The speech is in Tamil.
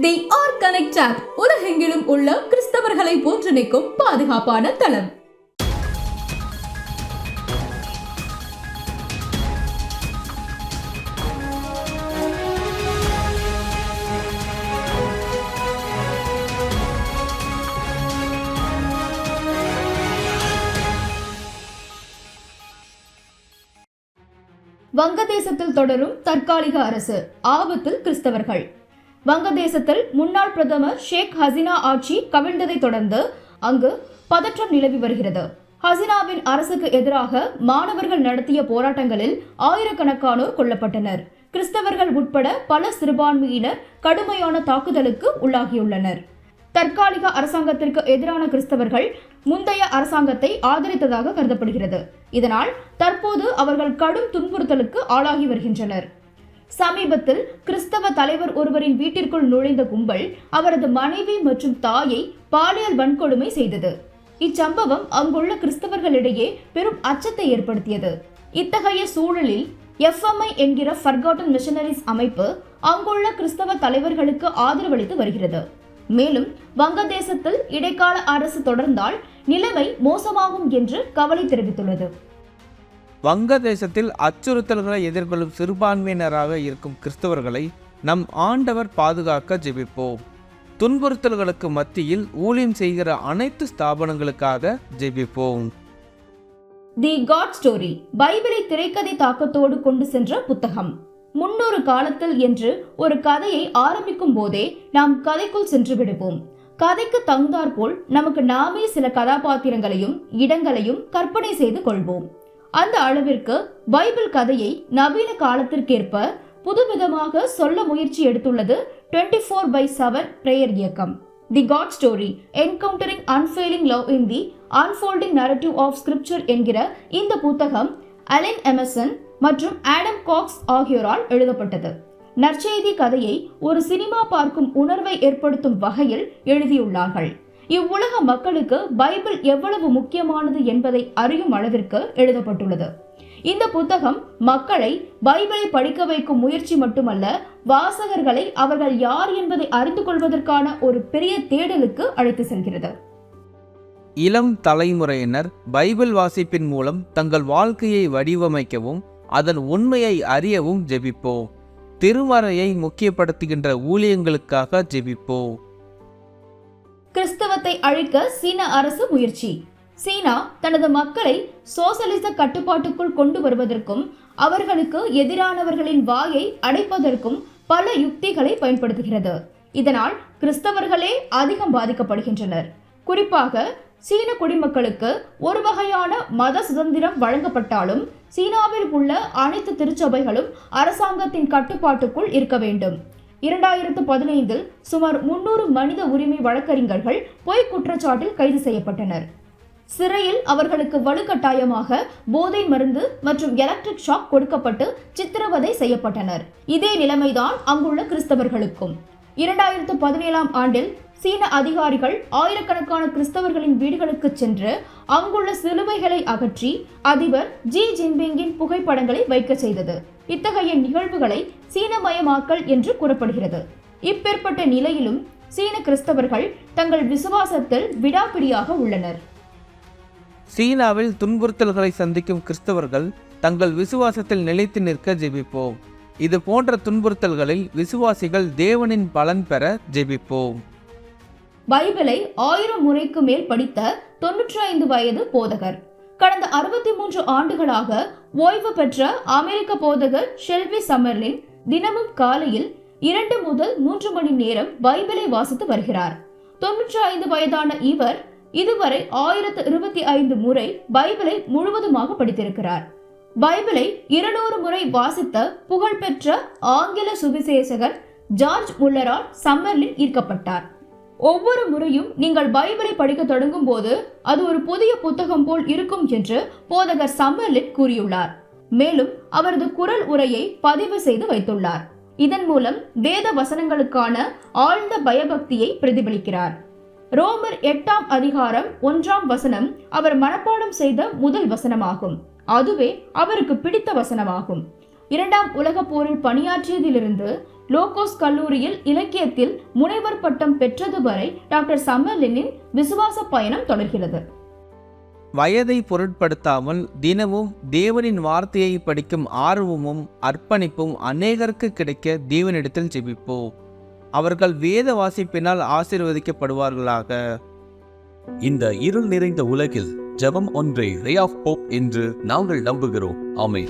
தி ஆர் கனெக்ட் ஆப் உலகெங்கிலும் உள்ள கிறிஸ்தவர்களை ஒன்றிணைக்கும் பாதுகாப்பான தளம். வங்கதேசத்தில் தொடரும் தற்காலிக அரசு ஆபத்தில் கிறிஸ்தவர்கள். வங்கதேசத்தில் முன்னாள் பிரதமர் ஷேக் ஹசினா ஆட்சி கவிழ்ந்ததை தொடர்ந்து அங்கு பதற்றம் நிலவி வருகிறது. ஹசினாவின் அரசுக்கு எதிராக மாணவர்கள் நடத்திய போராட்டங்களில் ஆயிரக்கணக்கானோர் கொல்லப்பட்டனர். கிறிஸ்தவர்கள் உட்பட பல சிறுபான்மையினர் கடுமையான தாக்குதலுக்கு உள்ளாகியுள்ளனர். தற்காலிக அரசாங்கத்திற்கு எதிரான கிறிஸ்தவர்கள் முந்தைய அரசாங்கத்தை ஆதரித்ததாக கருதப்படுகிறது. இதனால் தற்போது அவர்கள் கடும் துன்புறுத்தலுக்கு ஆளாகி வருகின்றனர். சமீபத்தில் கிறிஸ்தவ தலைவர் ஒருவரின் வீட்டிற்குள் நுழைந்த கும்பல் அவரது மனைவி மற்றும் தாயை பாலியல் வன்கொடுமை செய்தது. இச்சம்பவம் அங்குள்ள கிறிஸ்தவர்களிடையே பெரும் அச்சத்தை ஏற்படுத்தியது. இத்தகைய சூழலில் எஃப்எம்ஐ என்கிற ஃபர்காட்டன் மிஷனரிஸ் அமைப்பு அங்குள்ள கிறிஸ்தவ தலைவர்களுக்கு ஆதரவளித்து வருகிறது. மேலும் வங்கதேசத்தில் இடைக்கால அரசு தொடர்ந்தால் நிலைமை மோசமாகும் என்று கவலை தெரிவித்துள்ளது. வங்கதேசத்தில் அச்சுறுத்தல்களை எதிர்கொள்ளும் சிறுபான்மையினராக இருக்கும் கிறிஸ்தவர்களை நம் ஆண்டவர் பாதுகாக்க ஜெபிப்போம். துன்புறுத்தல்களுக்கு மத்தியில் ஊழியம் செய்கிற அனைத்து ஸ்தாபனங்களுக்காக ஜெபிப்போம். தி காட் ஸ்டோரி பைபிளை திரைக்கதை தாக்கத்தோடு கொண்டு சென்ற புத்தகம். முன்னொரு காலத்தில் என்று ஒரு கதையை ஆரம்பிக்கும் போதே நாம் கதைக்குள் சென்று விடுவோம். கதைக்கு தகுந்தாற்போல் நமக்கு நாமே சில கதாபாத்திரங்களையும் இடங்களையும் கற்பனை செய்து கொள்வோம். அந்த அளவிற்கு பைபிள் கதையை நவீன காலத்திற்கேற்ப புதுவிதமாக சொல்ல முயற்சி எடுத்துள்ளது twenty four by seven prayer இயக்கம். The God story encountering unfailing love in the unfolding narrative of scripture என்கிற இந்த புத்தகம் அலென் எமர்சன் மற்றும் ஆடம் காக்ஸ் ஆகியோரால் எழுதப்பட்டது. நற்செய்தி கதையை ஒரு சினிமா பார்க்கும் உணர்வை ஏற்படுத்தும் வகையில் எழுதியுள்ளார்கள். இவ்வுலக மக்களுக்கு பைபிள் எவ்வளவு முக்கியமானது என்பதை அறியும் அளவிற்கு எழுதப்பட்டுள்ளது. இந்த புத்தகம் மக்களை பைபிளை படிக்க வைக்கும் முயற்சி மட்டுமல்ல வாசகர்களை அவர்கள் யார் என்பதை அறிந்து கொள்வதற்கான ஒரு பெரிய தேடலுக்கு அழைத்து செல்கிறது. இளம் தலைமுறையினர் பைபிள் வாசிப்பின் மூலம் தங்கள் வாழ்க்கையை வடிவமைக்கவும் அதன் உண்மையை அறியவும் ஜெபிப்போம். திருமறையை முக்கியப்படுத்துகின்ற ஊழியங்களுக்காக ஜெபிப்போம். கிறிஸ்தவத்தை அழிக்க சீன அரசு முயற்சி. சீனா தனது மக்களை சோசலிச கட்டுப்பாட்டுக்குள் கொண்டு வருவதற்கும் அவர்களுக்கு எதிரானவர்களின் வாயை அடைப்பதற்கும் பல யுக்திகளை பயன்படுத்துகிறது. இதனால் கிறிஸ்தவர்களே அதிகம் பாதிக்கப்படுகின்றனர். குறிப்பாக சீன குடிமக்களுக்கு ஒரு வகையான மத சுதந்திரம் வழங்கப்பட்டாலும் சீனாவில் உள்ள அனைத்து திருச்சபைகளும் அரசாங்கத்தின் கட்டுப்பாட்டுக்குள் இருக்க வேண்டும். இரண்டாயிரத்து பதினைந்தில் சுமார் முன்னூறு மனித உரிமை வழக்கறிஞர்கள் பொய் குற்றச்சாட்டில் கைது செய்யப்பட்டனர். சிறையில் அவர்களுக்கு வலுக்கட்டாயமாக போதை மருந்து மற்றும் எலக்ட்ரிக் ஷாக் கொடுக்கப்பட்டு சித்திரவதை செய்யப்பட்டனர். இதே நிலைமைதான் அங்குள்ள கிறிஸ்தவர்களுக்கும். இரண்டாயிரத்து பதினேழாம் ஆண்டில் சீன அதிகாரிகள் ஆயிரக்கணக்கான கிறிஸ்தவர்களின் வீடுகளுக்கு சென்று அங்குள்ள சிலுவைகளை அகற்றி அதிபர் ஜி ஜின்பிங்கின் புகைப்படங்களை வைக்க செய்தது. இத்தகைய நிகழ்வுகளை சீனமயமாக்கல் என்று கூறப்படுகிறது. இப்பேற்பட்ட நிலையிலும் சீன கிறிஸ்தவர்கள் தங்கள் விசுவாசத்தில் விடாப்பிடியாக உள்ளனர். சீனாவில் துன்புறுத்தல்களை சந்திக்கும் கிறிஸ்தவர்கள் தங்கள் விசுவாசத்தில் நிலைத்து நிற்க ஜெபிப்போம். இது போன்ற துன்புறுத்தல்களில் விசுவாசிகள் தேவனின் பலன் பெற ஜெபிப்போம். பைபிளை ஆயிரம் முறைக்கு மேல் படித்த தொன்னூற்றி ஐந்து வயது போதகர். கடந்த அறுபத்தி மூன்று ஆண்டுகளாக ஓய்வு பெற்ற அமெரிக்க போதகர் ஷெல்வி சமர்லின் தினமும் காலையில் இரண்டு முதல் மூன்று மணி நேரம் பைபிளை வாசித்து வருகிறார். தொன்னூற்றி ஐந்து வயதான இவர் இதுவரை ஆயிரத்து இருபத்தி ஐந்து முறை பைபிளை முழுவதுமாக படித்திருக்கிறார். பைபிளை இருநூறு முறை வாசித்த புகழ்பெற்ற ஆங்கில சுவிசேஷகர் ஜார்ஜ் முல்லரால் சம்மர்லின் ஈர்க்கப்பட்டார். ஒவ்வொரு முறையும் நீங்கள் பைபிளை படிக்க தொடங்கும் போது அது ஒரு புதிய புத்தகம் போல் இருக்கும் என்று போதகர் சம்மர்லிட் கூறியுள்ளார். மேலும் அவரது குரல் உரையை பதிவு செய்து வைத்துள்ளார். இதன் மூலம் வேத வசனங்களுக்கான ஆழ்ந்த பயபக்தியை பிரதிபலிக்கிறார். ரோமர் எட்டாம் அதிகாரம் ஒன்றாம் வசனம் அவர் மனப்பாடம் செய்த முதல் வசனமாகும். அதுவே அவருக்கு பிடித்த வசனமாகும். இரண்டாம் உலகப் போரில் பணியாற்றியதிலிருந்து லோகோஸ் கல்லூரியில் இலக்கியத்தில் முனைவர் பட்டம் பெற்றது வரை டாக்டர் சம்மர்லினின் விசுவாச பயணம் தொடர்கிறது. வயதை பொருட்படுத்தாமல் தினமும் தேவனின் வார்த்தையை படிக்கும் ஆர்வமும் அர்ப்பணிப்பும் அநேகருக்கு கிடைக்க தேவனிடத்தில் ஜெபிப்போம். அவர்கள் வேத வாசிப்பினால் ஆசீர்வதிக்கப்படுவார்களாக. இந்த இருள் நிறைந்த உலகில் ஜெபம் ஒன்றே ரே ஆஃப் போப் என்று நாங்கள் நம்புகிறோம். ஆமென்.